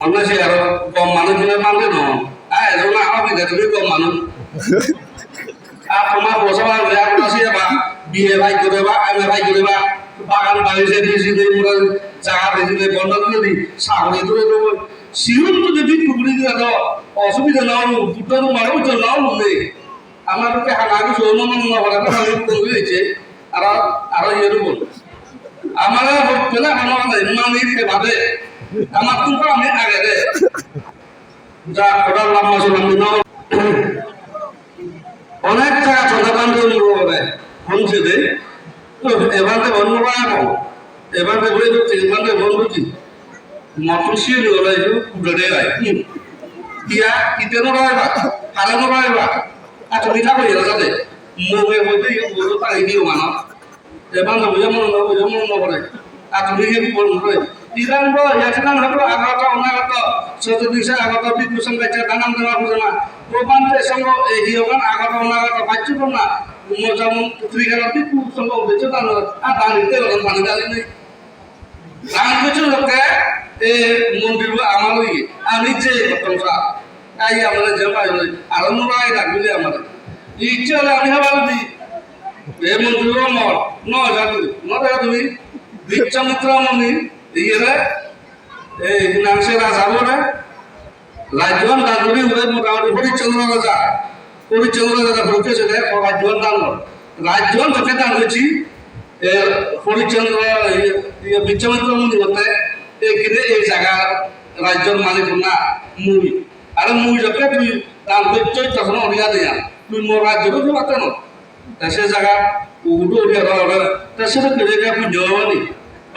আমরা সে আরও কম মানুষ দিলে মানবে ন। হ্যাঁ এজন্য আমার বিদে তুমি কম মানুষ। আর তোমার বসবা বা বিয়ে ভাই করে বা আমি ভাই করে বা বাগান বাড়িতে দিয়েছি দিয়ে মোরা জায়গা দিয়েছি বন্ধ করে দিই সাগরে ধরে দেবো। শিউন তো যদি টুকরি দিয়ে দাও অসুবিধা নাও দুটো মারো তো নাও নেই আমার লোকে হানাকে সৌন মন না বলে না আমি কোন হয়েছে আর আর ইয়ে বল আমার হচ্ছে না আমার মানে ভাবে আমার তুমি আমি আগে দে যা মাসুল আমি নাও অনেক জায়গা চন্দ্রকান্ত বলে শুনছে দে তো এবার তো বন্ধ করা কম এবার তো ঘুরে যাচ্ছে এবার তো বন্ধ মটর শিয়ে গেলে একটু কুটে যায় ইয়া ইতেনো রায়বা হারানো রায়বা এত মিঠা করি না যাতে মুখে মধ্যে গরু তাই দিও মানা এবার না বুঝে মনে না বুঝে মনে না করে আর তুমি কি বলব রে ইরান বো ইয়াছিলাম হতো আগত অনাগত সত দিশে আগত বিদ্যুৎ গাছে দানাম দেওয়া বুঝে না। প্রবান সঙ্গ এই হিওগান আগত অনাগত বাচ্চু না। যেমন পুত্রী গেল বিদ্যুৎ সঙ্গ বেঁচে দান আর দাঁড়িতে পানি দাঁড়ি নেই দান কিছু লোকে এ মন্দির আমার ওই আমি যে কথা তাই আমাদের যে পাই আর নোরাই রাখবি আমাদের ইচ্ছে হলে আমি হবার দিই এ মন্দির মর ন জানি ন দেখা তুমি মন্দির ইয়ে এই রাজা বলে রাজ্যন দাঁড়ি উড়ে মোটামুটি হরিচন্দ্র রাজা। হরিচন্দ্র রাজা ঢুকেছে রাজ্যন দান রাজ্যন তোকে দান হয়েছি হরিচন্দ্র বিচ্ছামিত্র মন্দির হতে এইখানে এই জায়গা রাজ্যর মালিক না, মুই। আরে মুই যখন তুই দান করছিস তখন অনিয়া দেয়া। তুই মোর রাজ্যকে তুই পাতে না সে জায়গা উড়িয়া রওনা তা সেটা কেড়ে গিয়ে আপনি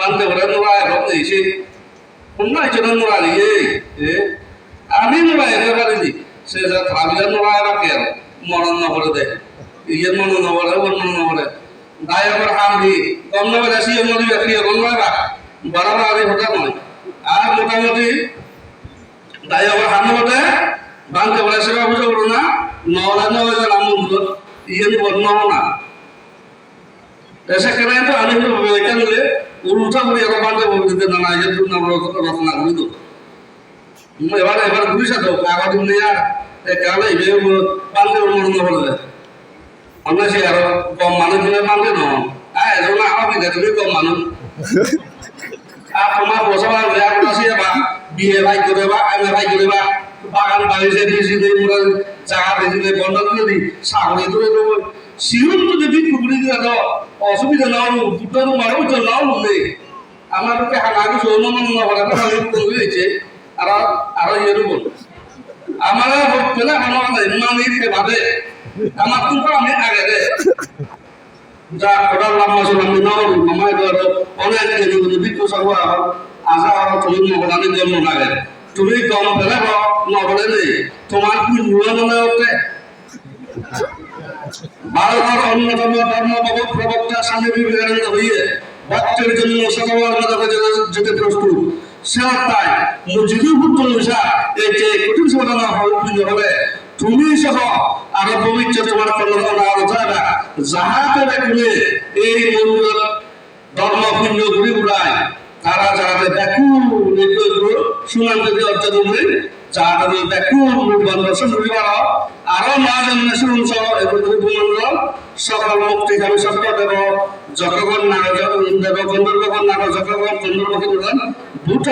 জবানি বান্ধে ওরা নোরা এখন এসে অন্য একজন নোরা নিয়ে এ আমি নোরা এনে পারিনি সে যা থামিলে নোরা এবার কে মরণ নকরে দে ইয়ে মরণ নকরে ওর মরণ নকরে দায় আবার হামড়ি কম নবে দেশি মরি রাখি কম নয় বা বরাবর আগে হঠাৎ নয় আর মোটামুটি দায় আবার হাম হতে বান্ধে বলে সেবা বুঝে বলো না নলা নয় নাম ইয়ে বর্ণ না সেখানে আমি এটা নিলে উল্টা করে এবার বান্ধে বলে দিতে না এই জন্য আমরা রচনা করি তো। এবার এবার ঘুরি সাথে তুমি আর কালে বান্ধে মরণ হলে আমরা সে আরও কম মানুষ দিলে বান্ধে ন। হ্যাঁ এজন্য আমার বিদে তুমি কম মানুষ। আর তোমার বসবা বিয়া করছি বা বিয়ে ভাই করে বা আমি ভাই করে বা, বাগান বাড়িতে দিয়েছি দিয়ে মোরা জায়গা দিয়েছি বন্ধ করে দিই, সাগরে ধরে দেবো। শিউন তো যদি টুকরি দিয়ে দাও অসুবিধা নাও দুটো মারো তো আমার না হয়েছে আর আর ইয়ে বল আমার আমার আমার তুমি আমি আগে যা ওটার নাম মাসুল আমি নাও মামায় ধর অনেক যদি বিদ্যুৎ সর্ব আশা আর তুমি জন্ম লাগে তুমি কম পেলে নবলে নেই তোমার কি হতে ভারতের অন্যতম ধর্ম প্রবক্তা স্বামী বিবেকানন্দ হইয়ে ভক্তের জন্য মধ্যে যেতে প্রস্তুত। সেরা তাই উত্তর বিষা এই যে কঠিন সমাধান হলে তুমি সহ আরও পবিত্র তোমার কল্যাণ যারা যাহাতে দেখলে এই মন্দির ধর্ম পুণ্য ঘুরে ঘুরায় তারা যারা ব্যাকুল সুনাম যদি অর্জন করে যারা ব্যাকুল দর্শন করিবার আরও মা জন্মেশ্বর সহ এবং ভূমণ্ডল সকল মুক্তি আমি সত্য দেব। যখন নাগ দেব গন্ধর্ব নাগ যখন চন্দ্রমুখী দুটো